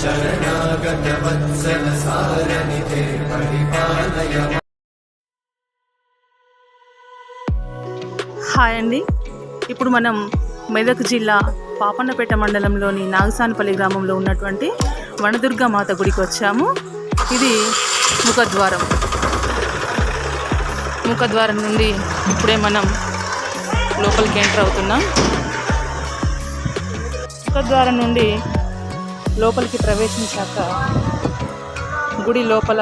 शरणागतवत्सलसारनिधे परिपालय hi అండి ఇప్పుడు మనం మెదక్ జిల్లా పాపన్నపేట మండలంలోని నాగసానపల్లి గ్రామంలో ఉన్నటువంటి వనదుర్గ మాత గుడికి వచ్చాము ఇది ముఖద్వారం ముఖద్వారం నుండి ఇప్పుడే మనం లోపలికి ఎంటర్ అవుతున్నాం ముఖద్వారం నుండి లోపలికి ప్రవేశించాక గుడి లోపల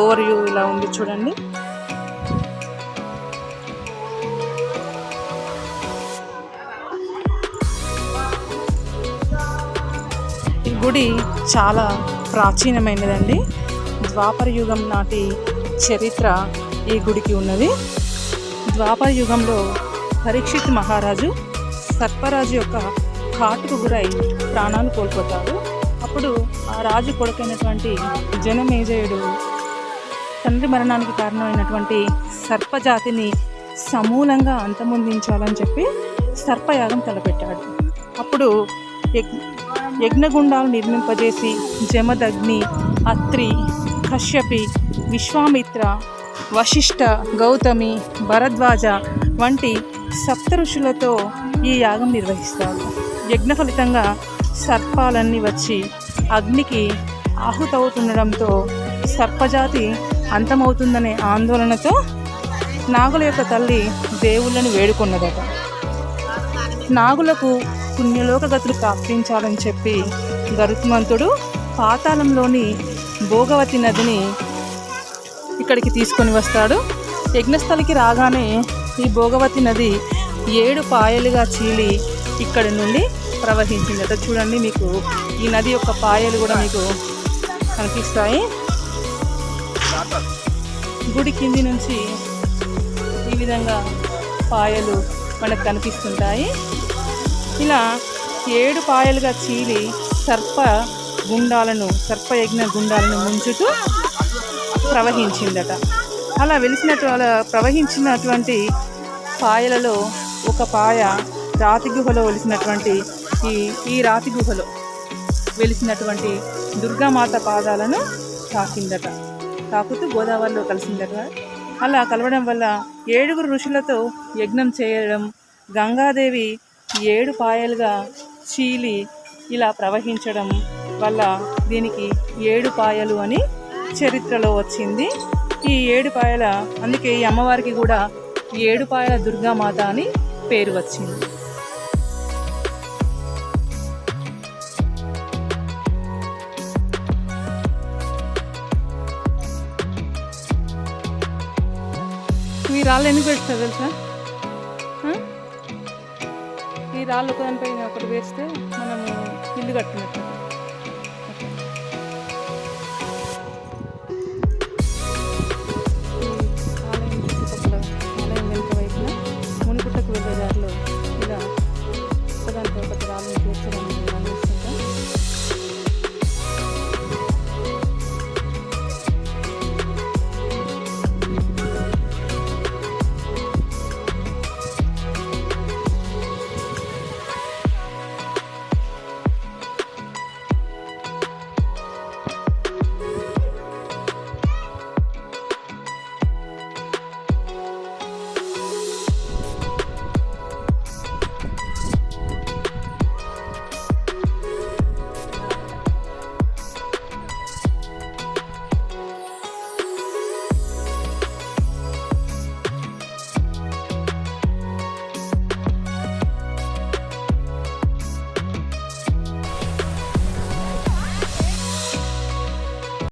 ఓవర్ వ్యూ ఇలా ఉంది చూడండి. ఈ గుడి చాలా ప్రాచీనమైనదండి. ద్వాపర యుగం నాటి చరిత్ర ఈ గుడికి ఉన్నది. ద్వాపర యుగంలో పరీక్షిత్ మహారాజు సర్పరాజు యొక్క ఘాటుకు గురై ప్రాణాలు కోల్పోతాడు అప్పుడు ఆ రాజు కొడుకైనటువంటి జనమేజయుడు తండ్రి మరణానికి కారణమైనటువంటి సర్పజాతిని సమూలంగా అంతమొందించాలని చెప్పి సర్పయాగం తలపెట్టాడు. అప్పుడు యజ్ఞగుండాలు నిర్మింపజేసి జమదగ్ని అత్రి కశ్యపి విశ్వామిత్ర వశిష్ఠ గౌతమి భరద్వాజ వంటి సప్త ఋషులతో ఈ యాగం నిర్వహిస్తాడు యజ్ఞ ఫలితంగా సర్పాలన్నీ వచ్చి అగ్నికి ఆహుతవుతుండడంతో సర్పజాతి అంతమవుతుందనే ఆందోళనతో నాగుల యొక్క తల్లి దేవుళ్ళని వేడుకున్నదట. నాగులకు పుణ్యలోకగతులు ప్రాప్తించాలని చెప్పి గరుత్మంతుడు పాతాళంలోని భోగవతి నదిని ఇక్కడికి తీసుకొని వస్తాడు. యజ్ఞస్థలికి రాగానే ఈ భోగవతి నది ఏడు పాయలుగా చీలి ఇక్కడి నుండి ప్రవహించిందట చూడండి మీకు ఈ నది యొక్క పాయలు కూడా మీకు కనిపిస్తాయి. గుడి కింది నుంచి ఈ విధంగా పాయలు మనకు కనిపిస్తుంటాయి. ఇలా ఏడు పాయలుగా చీలి సర్ప గుండాలను సర్పయజ్ఞ గుండాలను ముంచుతూ ప్రవహించిందట. అలా వెలిసినట్టు అలా ప్రవహించినటువంటి పాయలలో ఒక పాయ రాతి గుహలో వెలిసినటువంటి ఈ ఈ రాతి గుహలో వెలిసినటువంటి దుర్గామాత పాదాలను తాకిందట. తాకుతూ గోదావరిలో కలిసిందట. అలా కలవడం వల్ల ఏడుగురు ఋషులతో యజ్ఞం చేయడం గంగాదేవి ఏడు పాయలుగా చీలి ఇలా ప్రవహించడం వల్ల దీనికి ఏడు పాయలు అని చరిత్రలో వచ్చింది. ఈ ఏడు పాయల అందుకే ఈ అమ్మవారికి కూడా ఏడు పాయల దుర్గామాత అని పేరు వచ్చింది. ఈ రాళ్ళు ఎందుకు పెడతారు తెలుసా ఈ రాళ్ళు ఒకదానిపైన ఒకటి వేస్తే మనము ఇల్లు కట్టినట్టు